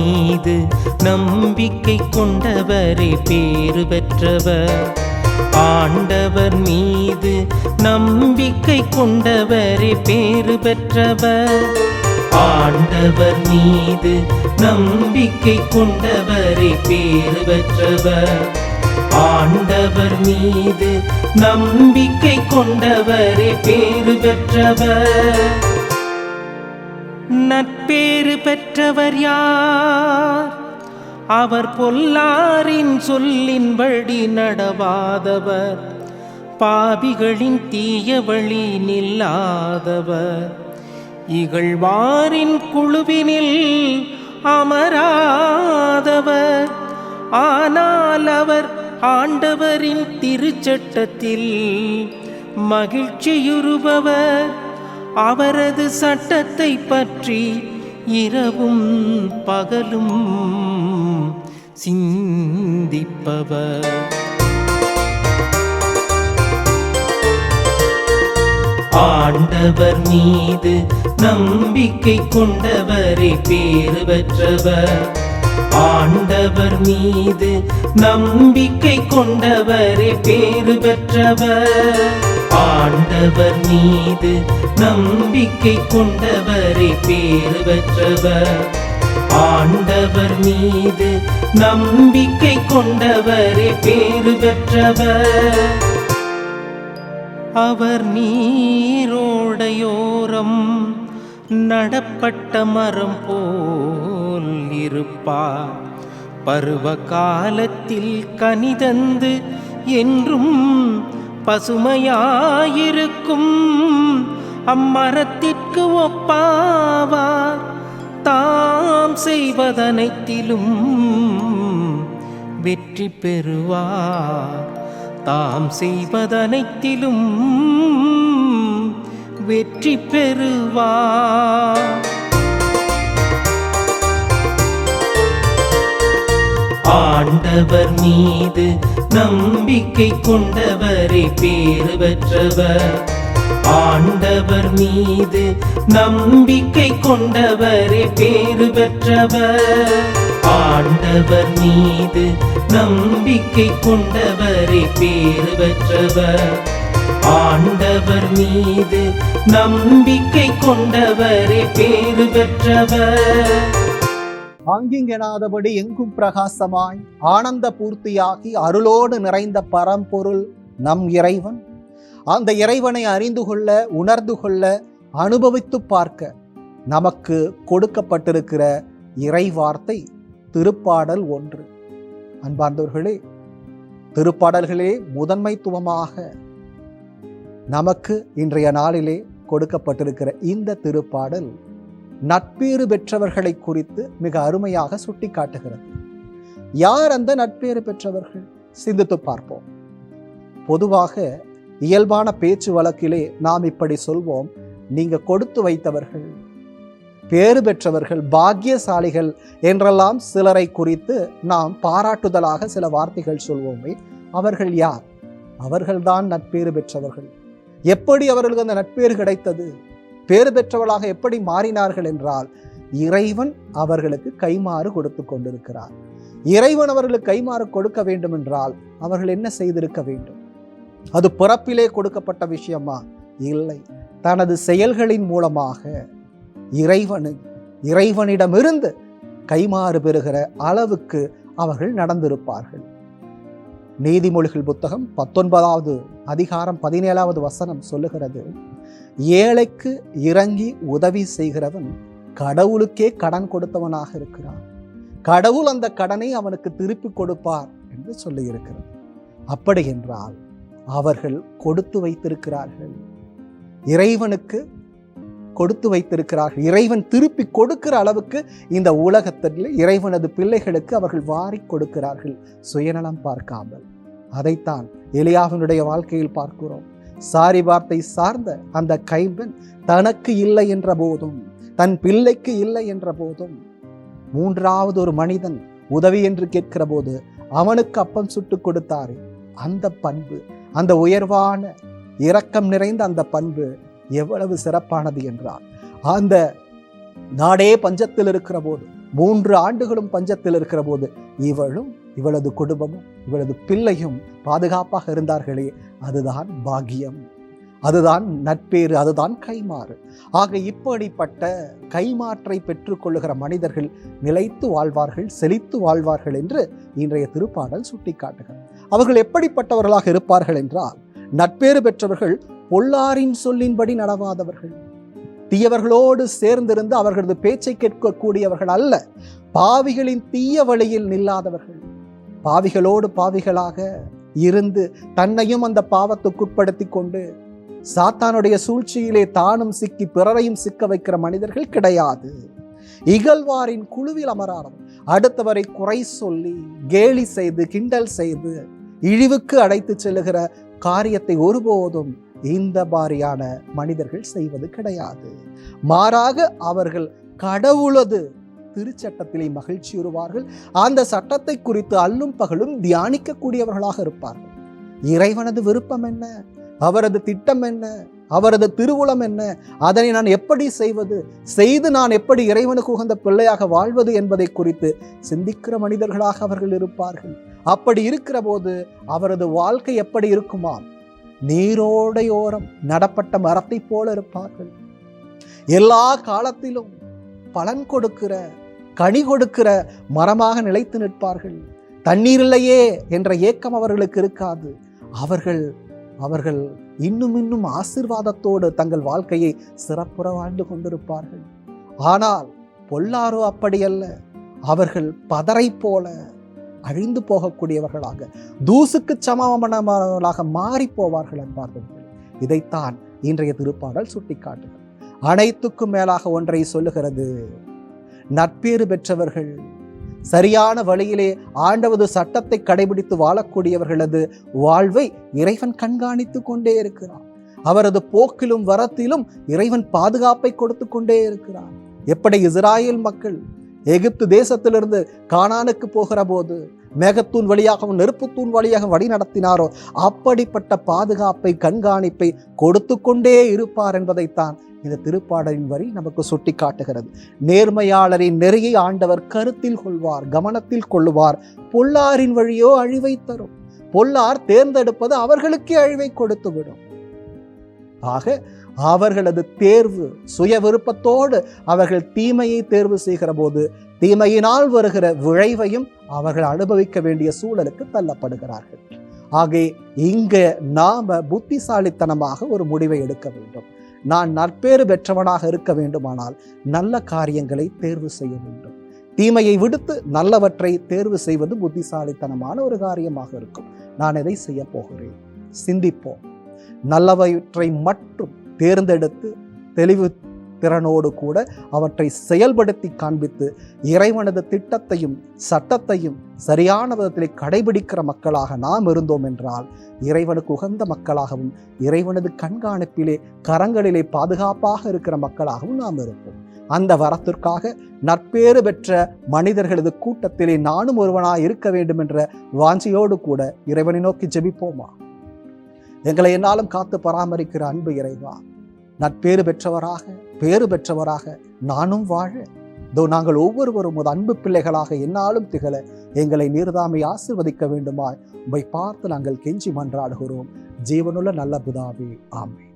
மீது நம்பிக்கை கொண்டவரே பேறு பெற்றவர். ஆண்டவர் மீது நம்பிக்கை கொண்டவரே பேறு பெற்றவர். ஆண்டவர் மீது நம்பிக்கை கொண்டவரே பேறு பெற்றவர். ஆண்டவர் மீது நம்பிக்கை கொண்டவரே பேறு பெற்றவர். நட்பே நட்பேறு பெற்றவர் யார்? அவர் பொல்லாரின் சொல்லின்படி நடவாதவர். பாவிகளின் தீய வழி நில்லாதவர். இகழ்வாரின் குழுவினில் அமராதவர். ஆனால் அவர் ஆண்டவரின் திருச்சட்டத்தில் மகிழ்ச்சியுறுபவர். அவரது சட்டத்தை பற்றி இரவும் பகலும் சிந்திப்பவர். ஆண்டவர் மீது நம்பிக்கை கொண்டவரை பேறு பெற்றவர். ஆண்டவர் மீது நம்பிக்கை கொண்டவரே பேறு பெற்றவர். ஆண்டவர் மீது நம்பிக்கை கொண்டவரை பேறு பெற்றவர். ஆண்டவர் மீது நம்பிக்கை கொண்டவரே பேறு பெற்றவர். அவர் நீரோடையோரம் நடப்பட்ட மரம் போல் இருப்பார். பருவ காலத்தில் கனிதந்து என்றும் பசுமையாயிருக்கும். அம்மரத்திற்கு ஒப்பாவார். தாம் செய்வதனைத்திலும் வெற்றி பெறுவார். தாம் செய்வதனைத்திலும் வெற்றி பெறுவார். ஆண்டவர் மீது நம்பிக்கை கொண்டவரை பேறு பெற்றவர். ஆண்டவர் மீது நம்பிக்கை கொண்டவரே பேறு பெற்றவர். ஆண்டவர் மீது நம்பிக்கை கொண்டவரே பேறு பெற்றவர். ஆண்டவர் மீது நம்பிக்கை கொண்டவரே பேறு பெற்றவர். ஆங்கிங்கெனாதபடி எங்கும் பிரகாசமாய் ஆனந்த பூர்த்தியாகி அருளோடு நிறைந்த பரம்பொருள் நம் இறைவன். அந்த இறைவனை அறிந்து கொள்ள உணர்ந்து கொள்ள அனுபவித்து பார்க்க நமக்கு கொடுக்கப்பட்டிருக்கிற இறை வார்த்தை திருப்பாடல் ஒன்று. அன்பார்ந்தவர்களே திருப்பாடல்களே முதன்மைத்துவமாக நமக்கு இன்றைய நாளிலே கொடுக்கப்பட்டிருக்கிற இந்த திருப்பாடல் நட்பேறு பெற்றவர்களை குறித்து மிக அருமையாக சுட்டி காட்டுகிறது யார் அந்த நட்பேறு பெற்றவர்கள்? சிந்தித்து பார்ப்போம். பொதுவாக இயல்பான பேச்சு வழக்கிலே நாம் இப்படி சொல்வோம் நீங்க கொடுத்து வைத்தவர்கள் பேறு பெற்றவர்கள் பாக்கியசாலிகள் என்றெல்லாம் சிலரை குறித்து நாம் பாராட்டுதலாக சில வார்த்தைகள் சொல்வோமே அவர்கள் யார்? அவர்கள்தான் நட்பேறு பெற்றவர்கள். எப்படி அவர்களுக்கு அந்த நட்பேறு கிடைத்தது? பேறு பெற்றவளாக எப்படி மாறினார்கள் என்றால் இறைவன் அவர்களுக்கு கைமாறு கொடுத்து கொண்டிருக்கிறார். இறைவன் அவர்களுக்கு கைமாறு கொடுக்க வேண்டும் என்றால் அவர்கள் என்ன செய்திருக்க வேண்டும்? அது பிறப்பிலே கொடுக்கப்பட்ட விஷயமா? இல்லை. தனது செயல்களின் மூலமாக இறைவனு இறைவனிடமிருந்து கைமாறு பெறுகிற அளவுக்கு அவர்கள் நடந்திருப்பார்கள். நீதிமொழிகள் புத்தகம் பத்தொன்பதாவது அதிகாரம் பதினேழாவது வசனம் சொல்லுகிறது. ஏழைக்கு இறங்கி உதவி செய்கிறவன் கடவுளுக்கே கடன் கொடுத்தவனாக இருக்கிறான். கடவுள் அந்த கடனை அவனுக்கு திருப்பி கொடுப்பார் என்று சொல்லியிருக்கிறது. அப்படி என்றால் அவர்கள் கொடுத்து வைத்திருக்கிறார்கள். இறைவனுக்கு கொடுத்து வைத்திருக்கிறார்கள் இறைவன் திருப்பி கொடுக்கிற அளவுக்கு இந்த உலகத்தில் இறைவனது பிள்ளைகளுக்கு அவர்கள் வாரி கொடுக்கிறார்கள். சுயநலம் பார்க்காமல். அதைத்தான் எலியாவினுடைய வாழ்க்கையில் பார்க்கிறோம். சாரி வார்த்தை சார்ந்த அந்த கைம்பெண் தனக்கு இல்லை என்ற போதும் தன் பிள்ளைக்கு இல்லை என்ற போதும் மூன்றாவது ஒரு மனிதன் உதவி என்று கேட்கிற போது அவனுக்கு அப்பம் சுட்டு கொடுத்தார். அந்த பண்பு அந்த உயர்வான இரக்கம் நிறைந்த அந்த பண்பு எவ்வளவு சிறப்பானது என்றால் அந்த நாடே பஞ்சத்தில் இருக்கிற போது மூன்று ஆண்டுகளும் பஞ்சத்தில் இருக்கிற போது இவளும் இவளது குடும்பமும் இவளது பிள்ளையும் பாதுகாப்பாக இருந்தார்களே அதுதான் பாக்கியம். அதுதான் நட்பேறு அதுதான் கைமாறு ஆக இப்படிப்பட்ட கைமாற்றை பெற்றுக்கொள்ளுகிற மனிதர்கள் நிலைத்து வாழ்வார்கள் செழித்து வாழ்வார்கள் என்று இன்றைய திருப்பாடல் சுட்டிக்காட்டுகிறது. அவர்கள் எப்படிப்பட்டவர்களாக இருப்பார்கள் என்றால் நட்பேறு பெற்றவர்கள் பொல்லாரின் சொல்லின்படி நடவாதவர்கள். தீயவர்களோடு சேர்ந்திருந்து அவர்களது பேச்சை கேட்கக்கூடியவர்கள் அல்ல பாவிகளின் தீய வழியில் நில்லாதவர்கள். பாவிகளோடு பாவிகளாக இருந்து தன்னையும் அந்த பாவத்துக்குட்படுத்தி கொண்டு சாத்தானுடைய சூழ்ச்சியிலே தானும் சிக்கி பிறரையும் சிக்க வைக்கிற மனிதர்கள் கிடையாது. இகழ்வாரின் குழுவில் அமராதவர். அடுத்தவரை குறை சொல்லி கேலி செய்து கிண்டல் செய்து இழிவுக்கு அடைத்து செல்லுகிற காரியத்தை ஒருபோதும் இந்த மாதிரியான மனிதர்கள் செய்வது கிடையாது. மாறாக அவர்கள் கடவுளது திருச்சட்டத்திலே மகிழ்ச்சி உருவார்கள். அந்த சட்டத்தை குறித்து அல்லும் பகலும் தியானிக்கக்கூடியவர்களாக இருப்பார்கள். இறைவனது விருப்பம் என்ன? அவரது திட்டம் என்ன? அவரது திருவுளம் என்ன? அதனை நான் எப்படி செய்வது? செய்து நான் எப்படி இறைவனுக்கு உகந்த பிள்ளையாக வாழ்வது என்பதை குறித்து சிந்திக்கிற மனிதர்களாக அவர்கள் இருப்பார்கள். அப்படி இருக்கிற போது அவரது வாழ்க்கை எப்படி இருக்குமாம்? நீரோடையோரம் நடப்பட்ட மரத்தைப் போல இருப்பார்கள். எல்லா காலத்திலும் பலன் கொடுக்கிற கனி கொடுக்கிற மரமாக நிலைத்து நிற்பார்கள். தண்ணீர் இல்லையே என்ற ஏக்கம் அவர்களுக்கு இருக்காது. அவர்கள் அவர்கள் இன்னும் இன்னும் ஆசிர்வாதத்தோடு தங்கள் வாழ்க்கையை சிறப்புற வாழ்ந்து கொண்டிருப்பார்கள். ஆனால் பொல்லாரோ அப்படியல்ல. அவர்கள் பதரை போல அழிந்து போகக்கூடியவர்களாக தூசுக்கு சமமானவர்களாக மாறி போவார்கள் என்பார்கள். இதைத்தான் இன்றைய திருப்பாடல் சுட்டிக்காட்டுகிறது. அனைத்துக்கும் மேலாக ஒன்றை சொல்லுகிறது. நட்பேறு பெற்றவர்கள் சரியான வழியிலே ஆண்டவது சட்டத்தை கடைபிடித்து வாழக்கூடியவர்களது வாழ்வை இறைவன் கண்காணித்து கொண்டே இருக்கிறான். அவரது போக்கிலும் வரத்திலும் இறைவன் பாதுகாப்பை கொடுத்து கொண்டே இருக்கிறான். எப்படி இஸ்ராயேல் மக்கள் எகிப்து தேசத்திலிருந்து கானானுக்கு போகிற போது மேகத்தூண் வழியாகவும் நெருப்புத்தூண் வழியாக வழி நடத்தினாரோ அப்படிப்பட்ட பாதுகாப்பை கண்காணிப்பை கொடுத்து கொண்டே இருப்பார் என்பதைத்தான் இந்த திருப்பாடலின் வரி நமக்கு சுட்டி காட்டுகிறது நேர்மையாளரின் நெறியை ஆண்டவர் கருத்தில் கொள்வார் கவனத்தில் கொள்ளுவார். பொல்லாரின் வழியோ அழிவை தரும். பொல்லார் தேர்ந்தெடுப்பது அவர்களுக்கே அழிவை கொடுத்து விடும் ஆக அவர்களது தேர்வு சுய விருப்பத்தோடு அவர்கள் தீமையை தேர்வு செய்கிற போது தீமையினால் வருகிற விளைவையும் அவர்கள் அனுபவிக்க வேண்டிய சூழலுக்கு தள்ளப்படுகிறார்கள். ஆகவே இங்கே நாம புத்திசாலித்தனமாக ஒரு முடிவை எடுக்க வேண்டும். நான் நற்பேறு பெற்றவனாக இருக்க வேண்டுமானால் நல்ல காரியங்களை தேர்வு செய்ய வேண்டும். தீமையை விடுத்து நல்லவற்றை தேர்வு செய்வது புத்திசாலித்தனமான ஒரு காரியமாக இருக்கும். நான் எதை செய்ய போகிறேன்? சிந்திப்போம். நல்லவற்றை மட்டும் தேர்ந்தெடுத்து தெளிவு திறனோடு கூட அவற்றை செயல்படுத்தி காண்பித்து இறைவனது திட்டத்தையும் சட்டத்தையும் சரியான விதத்தில் கடைபிடிக்கிற மக்களாக நாம் இருந்தோம் என்றால் இறைவனுக்கு உகந்த மக்களாகவும் இறைவனது கண்காணிப்பிலே கரங்களிலே பாதுகாப்பாக இருக்கிற மக்களாகவும் நாம் இருப்போம். அந்த வரத்திற்காக நற்பேறு பெற்ற மனிதர்களது கூட்டத்திலே நானும் ஒருவனாய் இருக்க வேண்டும் என்ற வாஞ்சியோடு கூட இறைவனை நோக்கி ஜெபிப்போமா? எங்களை என்னாலும் காத்து பராமரிக்கிற அன்பு இறைவா நட்பேறு பெற்றவராக பேறு பெற்றவராக நானும் வாழ. இதோ நாங்கள் ஒவ்வொருவரும் ஒரு அன்பு பிள்ளைகளாக என்னாலும் திகழ எங்களை நீர்தாமை ஆசிர்வதிக்க வேண்டுமாய் உம்மை பார்த்து நாங்கள் கெஞ்சி மன்றாடுகிறோம். ஜீவனுள்ள நல்ல பிதாவே ஆமென்.